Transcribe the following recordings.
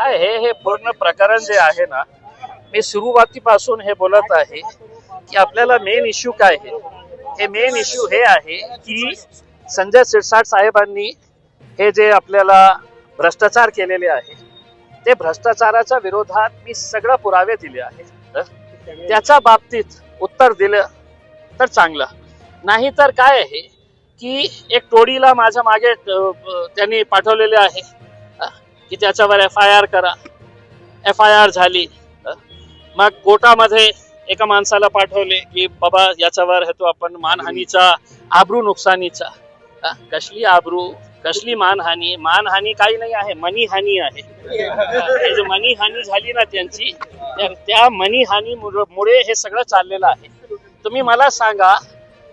काय हे हे पूर्ण प्रकरण जे आहे ना मी सुरुवातीपासून हे बोलत आहे की आपल्याला मेन इश्यू काय आहे? हे मेन इश्यू हे आहे की संजय सिरसाट साहेबांनी हे जे आपल्याला भ्रष्टाचार केलेले आहे ते भ्रष्टाचाराच्या विरोधात मी सगळं पुरावे दिले आहेत. त्याच्या बाबतीत उत्तर दिलं तर चांगलं. नाही तर काय आहे की एक टोळीला माझ्या मागे त्यांनी पाठवलेले आहे. की त्याच्यावर एफ आय आर करा. एफ आय आर झाली. मग कोर्टामध्ये एका माणसाला पाठवले की बाबा याच्यावर हे तो आपण मानहानीचा आबरू नुकसानीचा. कसली आबरू कसली मानहानी? मानहानी काही नाही आहे मनीहानी आहे. हे मनीहानी झाली ना त्यांची त्या- त्या मनीहानी मुळे हे सगळं चाललेलं आहे. तुम्ही मला सांगा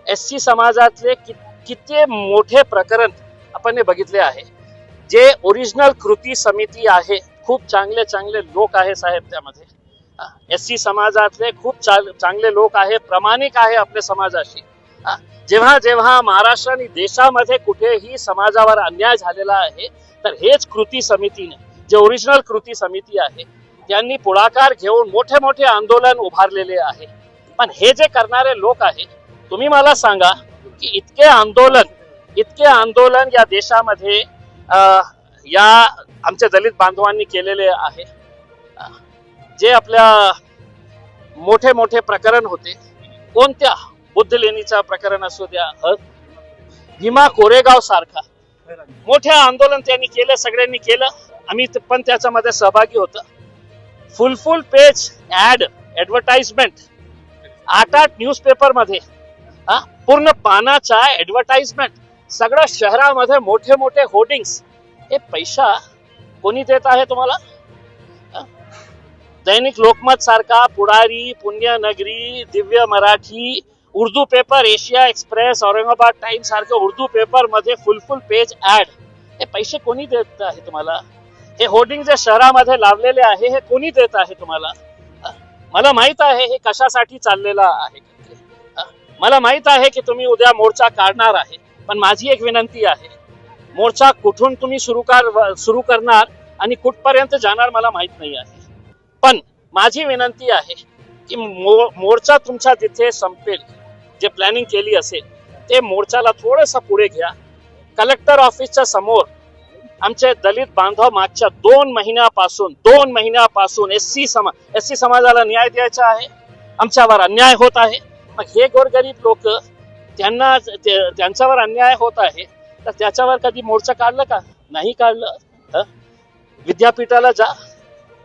एस सी समाजातले कि- किती मोठे प्रकरण आपण हे बघितले आहे? जे ओरिजिनल कृती समिती आहे खूप चांगले चांगले लोक आहे साहेब त्यामध्ये. एस सी समाजातले खूप चाल- चांगले लोक आहे प्रामाणिक आहे आपल्या समाजाशी. हा, जेव्हा जेव्हा महाराष्ट्र आणि देशामध्ये कुठेही समाजावर अन्याय झालेला आहे तर हेच कृती समितीने जे ओरिजिनल कृती समिती आहे त्यांनी पुढाकार घेऊन मोठे मोठे आंदोलन उभारलेले आहे. पण हे जे करणारे लोक आहे तुम्ही मला सांगा की इतके आंदोलन इतके आंदोलन या देशामध्ये या आमच्या दलित बांधवांनी केलेले आहे. जे आपल्या मोठे मोठे प्रकरण होते कोणत्या बुद्ध लेणीचा प्रकरण असू द्या भीमा कोरेगाव सारखा. मोठे आंदोलन त्यांनी केलं सगळ्यांनी केलं आम्ही पण त्याच्यामध्ये सहभागी होत. फुलफुल पेज ऍड ऍडव्हर्टाइजमेंट आठ आठ न्यूजपेपरमध्ये हा पूर्ण पानाचा ऍडव्हर्टाइजमेंट सगळ्या शहरामध्ये मोठे मोठे होर्डिंग्स हे पैसा कोणी देत आहे तुम्हाला? दैनिक लोकमत सारखा Pudhari Punyanagari Divya Marathi Urdu paper Asia express Aurangabad Times सारखे उर्दू पेपरमध्ये फुल फुल पेज ऍड हे पैसे कोणी देत आहे तुम्हाला? हे होर्डिंग जे शहरामध्ये लावलेले आहे हे कोणी देत आहे तुम्हाला? मला माहीत आहे हे कशासाठी चाललेलं आहे? मला माहीत आहे की तुम्ही उद्या मोर्चा काढणार आहे. पण माझी एक विनंती आहे मोर्चा कुठून तुम्ही सुरू कर सुरू करणार आणि कुठपर्यंत जाणार मला माहीत नाही आहे. पण माझी विनंती आहे की मो- मोर्चा तुमच्या तिथे संपेल जे प्लॅनिंग केली असेल ते मोर्चाला थोडंसं पुढे घ्या. कलेक्टर ऑफिसच्या समोर आमचे दलित बांधव मागच्या दोन महिन्यापासून दोन महिन्यापासून एस सी समाज एस सी समाजाला न्याय द्यायचा आहे. आमच्यावर अन्याय होत आहे. मग हे गोरगरीब लोक त्यांना ते- त्यांच्यावर अन्याय होत आहे तर त्याच्यावर कधी मोर्चा काढलं का? नाही काढलं. तर विद्यापीठाला जा.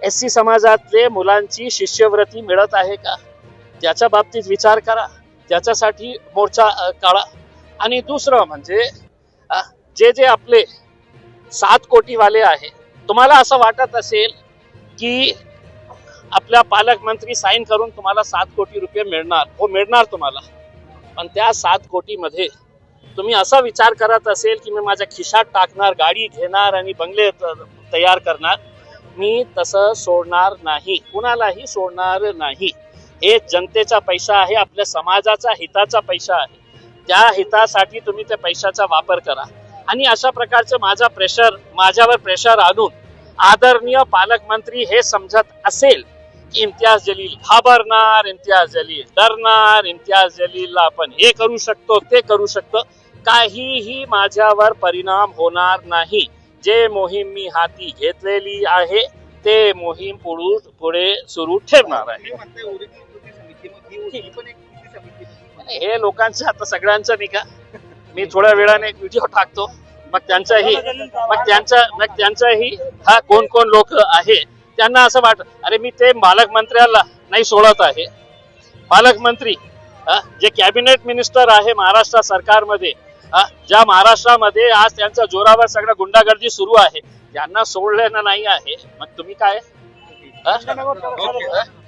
एस सी समाजातले मुलांची शिष्यवृत्ती मिळत आहे का? त्याच्या बाबतीत विचार करा. त्याच्यासाठी मोर्चा काढा. आणि दुसरं म्हणजे जे जे आपले सात कोटीवाले आहे तुम्हाला असं वाटत असेल की आपल्या पालकमंत्री साईन करून तुम्हाला सात कोटी रुपये मिळणार? हो मिळणार तुम्हाला. पण त्या सात कोटीमध्ये तुम्ही असा विचार करत असेल की मी माझ्या खिशात टाकणार गाडी घेणार आणि बंगले त- तयार करणार मी तसं सोडणार नाही. कुणालाही सोडणार नाही. हे जनतेचा पैसा आहे आपल्या समाजाचा हिताचा पैसा आहे. त्या हितासाठी तुम्ही त्या पैशाचा वापर करा. आणि अशा प्रकारचं माझा प्रेशर माझ्यावर प्रेशर आणून आदरणीय पालकमंत्री हे समजत असेल इम्तियाज जलील घाबरणार इम्तियाज जलील डरणार इम्तियाज जलीलला आपण हे करू शकतो ते करू शकतो. काहीही माझ्यावर परिणाम होणार नाही. जे मोहीम मी हाती घेतलेली आहे ते मोहीम पुढू पुढे सुरू ठेवणार आहे. हे लोकांचं आता सगळ्यांचं नाही का? मी थोड्या वेळाने एक व्हिडिओ टाकतो. मग त्यांचाही मग त्यांचा मग त्यांचाही हा कोण कोण लोक आहे त्यांना असं वाट अरे मी ते पालकमंत्र्याला नाही सोडत आहे. पालकमंत्री जे कॅबिनेट मिनिस्टर आहे महाराष्ट्र सरकारमध्ये ज्या महाराष्ट्रामध्ये आज त्यांचा जोरावर सगळं गुंडागर्दी सुरू आहे त्यांना सोडलेलं नाही आहे. मग तुम्ही काय?